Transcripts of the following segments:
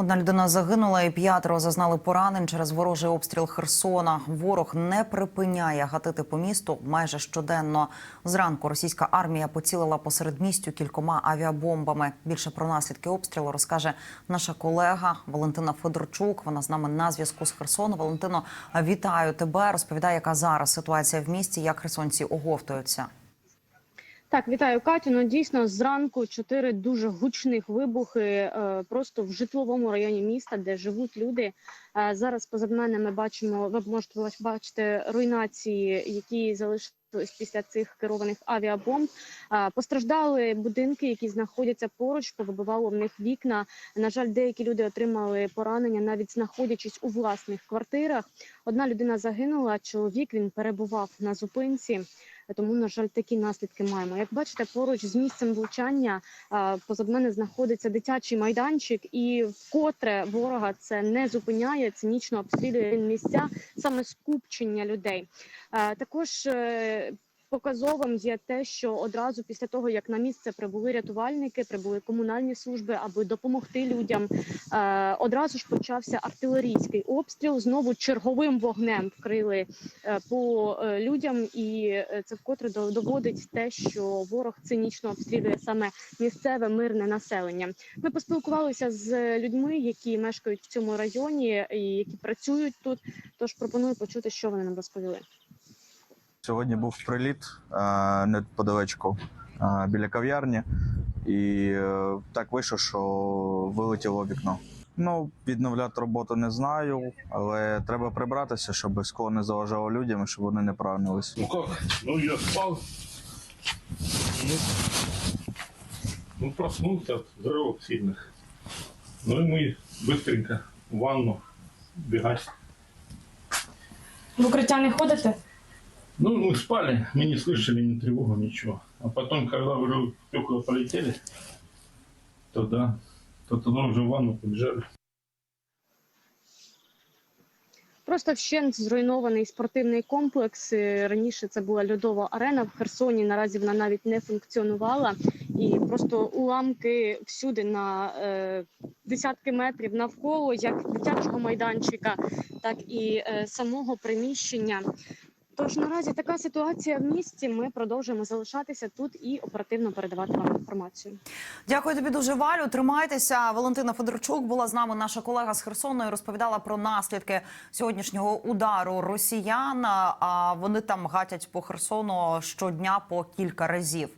Одна людина загинула, і п'ятеро зазнали поранень через ворожий обстріл Херсона. Ворог не припиняє гатити по місту майже щоденно. Зранку російська армія поцілила посеред містю кількома авіабомбами. Більше про наслідки обстрілу розкаже наша колега Валентина Федорчук. Вона з нами на зв'язку з Херсону. Валентино, вітаю тебе. Розповідай, яка зараз ситуація в місті, як херсонці оговтуються. Так, вітаю Катю. Ну дійсно зранку чотири дуже гучних вибухи е, просто в житловому районі міста, де живуть люди. Е, зараз позад мене ми бачимо. Ви можете бачити руйнації, які залишились після цих керованих авіабомб. Е, постраждали будинки, які знаходяться поруч, повибивало в них вікна. На жаль, деякі люди отримали поранення, навіть знаходячись у власних квартирах. Одна людина загинула. Чоловік він перебував на зупинці. Тому, на жаль, такі наслідки маємо. Як бачите, поруч з місцем влучання позад мене знаходиться дитячий майданчик, і вкотре ворога це не зупиняє. Цинічно обстрілює місця саме скупчення людей. Також е, Показовим є те, що одразу після того, як на місце прибули рятувальники, прибули комунальні служби, аби допомогти людям, е, одразу ж почався артилерійський обстріл. Знову черговим вогнем вкрили е, по е, людям, і це вкотре доводить те, що ворог цинічно обстрілює саме місцеве мирне населення. Ми поспілкувалися з людьми, які мешкають в цьому районі і які працюють тут. Тож пропоную почути, що вони нам розповіли. Сьогодні був приліт е, неподалечку е, біля кав'ярні, і е, так вийшло, що вилетіло вікно. Ну, відновляти роботу не знаю, але треба прибратися, щоб скло не заважало людям, і щоб вони не поранились. Ну как? Ну я спал. Ну, ну, проснулся от взрывов сильных. Ну и мы быстренько в ванну бегать. В укриття не ходите? Ну, мы спали, мы не слышали ни тревогу, ничего. А потом, когда уже стекла полетели, то да, то тогда уже в ванну побежали. Просто вщент зруйнований спортивний комплекс. Е, Раніше це була льодова арена в Херсоні. Наразі вона навіть не функціонувала, і просто уламки всюди на е, десятки метрів навколо, як дитячого майданчика, так і е, самого приміщення. Тож наразі така ситуація в місті. Ми продовжуємо залишатися тут і оперативно передавати вам інформацію. Дякую тобі дуже, Валю. Тримайтеся. Валентина Федорчук була з нами, наша колега з Херсону, і розповідала про наслідки сьогоднішнього удару росіян. А вони там гатять по Херсону щодня по кілька разів.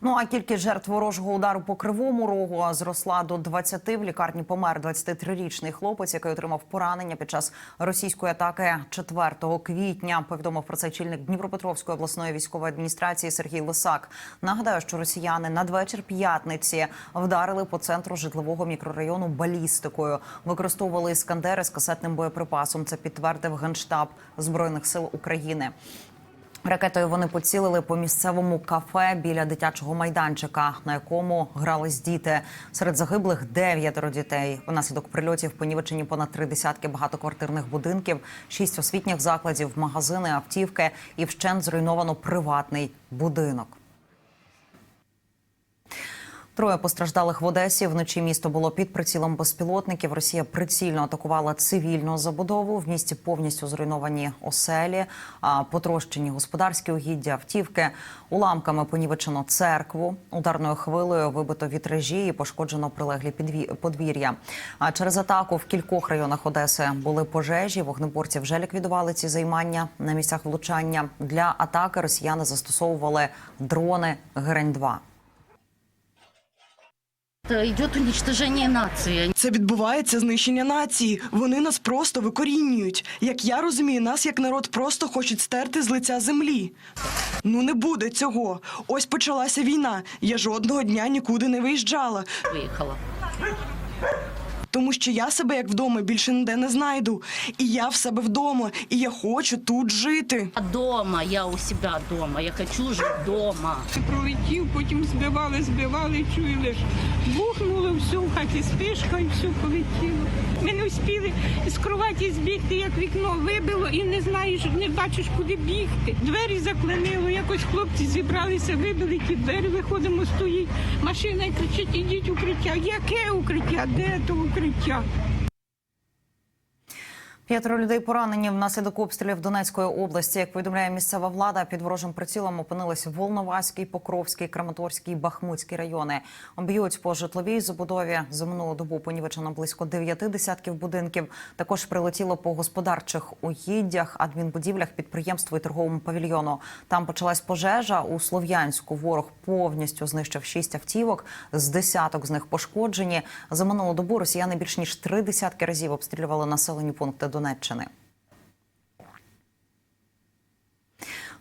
Ну а кількість жертв ворожого удару по кривому рогу зросла до 20. В лікарні помер 23-річний хлопець, який отримав поранення під час російської атаки 4 квітня. Повідомив про це чільник Дніпропетровської обласної військової адміністрації Сергій Лисак. Нагадаю, що росіяни надвечір п'ятниці вдарили по центру житлового мікрорайону балістикою. Використовували іскандери з касетним боєприпасом. Це підтвердив генштаб збройних сил України. Ракетою вони поцілили по місцевому кафе біля дитячого майданчика, на якому грались діти. Серед загиблих дев'ятеро дітей. Внаслідок прильотів понівечені понад три десятки багатоквартирних будинків, шість освітніх закладів, магазини, автівки і вщент зруйновано приватний будинок. Троє постраждалих в Одесі. Вночі місто було під прицілом безпілотників. Росія прицільно атакувала цивільну забудову. В місті повністю зруйновані оселі, потрощені господарські угіддя, автівки. Уламками понівечено церкву. Ударною хвилею вибито вітражі і пошкоджено прилеглі подвір'я. Через атаку в кількох районах Одеси були пожежі. Вогнеборці вже ліквідували ці займання на місцях влучання. Для атаки росіяни застосовували дрони Герень 2 Это идет уничтожение нации. Це відбувається знищення нації. Вони нас просто викорінюють. Як я розумію, нас як народ просто хочуть стерти з лиця землі. Ну не буде цього. Ось почалася війна. Я жодного дня нікуди не виїжджала, Выехала. Тому що я себе як вдома більше ніде не знайду. І я в себе вдома, і я хочу тут жити. А Дома, я у себе вдома, Я хочу жити вдома. пролетів, потім збивали, збивали, чули ж. Бухнуло полетіло все в хаті, спишка і все полетіло. Ми не встигли з кроваті збігти, як вікно вибило, і не знаєш, не бачиш, куди бігти. Двері заклинило, якось хлопці зібралися, вибили ті двері, виходимо, стоїть. Машина і кричить, ідіть укриття. Яке укриття? Де то укриття? П'ятеро людей поранені внаслідок обстрілів Донецької області. Як повідомляє місцева влада, під ворожим прицілом опинилися Волноваський, Покровський, Краматорський, Бахмутський райони. Б'ють по житловій забудові. За минулу добу понівечено близько дев'яти десятків будинків. Також прилетіло по господарчих угіддях, адмінбудівлях, підприємству і торговому павільйону. Там почалась пожежа у Слов'янську. Ворог повністю знищив шість автівок. З десяток з них пошкоджені. За минулу добу росіяни більш ніж три десятки разів обстрілювали населені пункти Донеччини.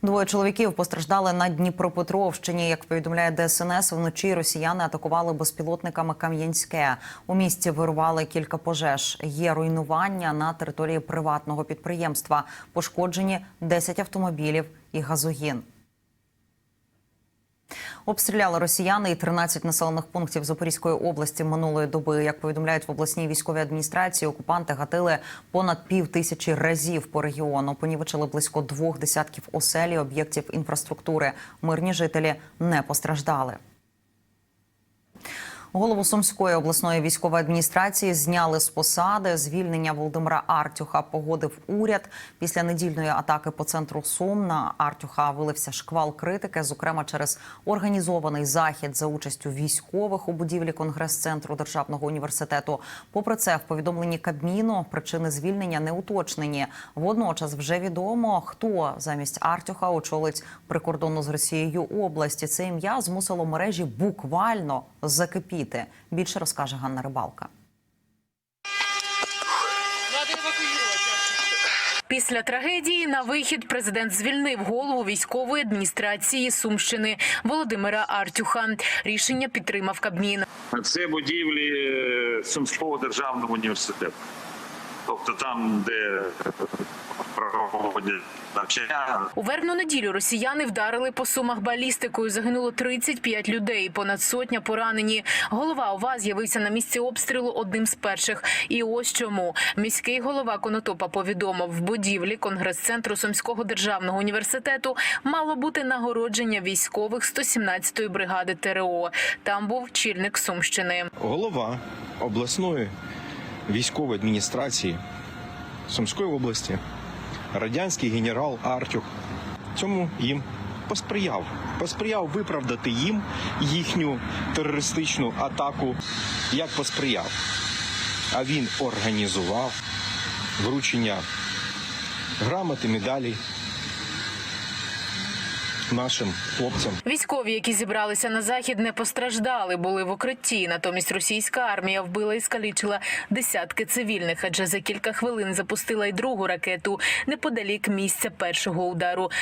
Двоє чоловіків постраждали на Дніпропетровщині. Як повідомляє ДСНС, вночі росіяни атакували безпілотниками Кам'янське. У місті вирували кілька пожеж. Є руйнування на території приватного підприємства. Пошкоджені 10 автомобілів і газогін. Обстріляли росіяни і 13 населених пунктів Запорізької області минулої доби. Як повідомляють в обласній військовій адміністрації, окупанти гатили понад пів тисячі разів по регіону. Понівечили близько двох десятків оселі, об'єктів інфраструктури. Мирні жителі не постраждали. Голову Сумської обласної військової адміністрації зняли з посади. Звільнення Володимира Артюха погодив уряд. Після недільної атаки по центру Сум на Артюха вилився шквал критики, зокрема через організований захід за участю військових у будівлі конгрес-центру державного університету. Попри це, в повідомленні Кабміну причини звільнення не уточнені. Водночас вже відомо, хто замість Артюха очолить прикордонну з Росією області. Це ім'я змусило мережі буквально закипіти. Більше розкаже Ганна Рибалка. Після трагедії на вихід президент звільнив голову військової адміністрації Сумщини Володимира Артюха. Рішення підтримав Кабмін. Це будівлі е, Сумського державного університету. Тобто там, де проводять навчання, У вербну неділю росіяни вдарили по сумах балістикою. Загинуло 35 людей, понад сотня поранені. Голова ОВА з'явився на місці обстрілу одним з перших. І ось чому міський голова Конотопа повідомив, в будівлі конгрес-центру Сумського державного університету мало бути нагородження військових 117-ї бригади ТРО. Там був чільник Сумщини. голова обласної військової адміністрації Сумської області, радянський генерал Артюх, цьому їм посприяв. Посприяв виправдати їм їхню терористичну атаку. Як посприяв? А він організував вручення грамоти, медалей нашим хлопцям. Військові, які зібралися на захід, не постраждали, були в укритті. Натомість російська армія вбила і скалічила десятки цивільних, адже за кілька хвилин запустила й другу ракету неподалік місця першого удару.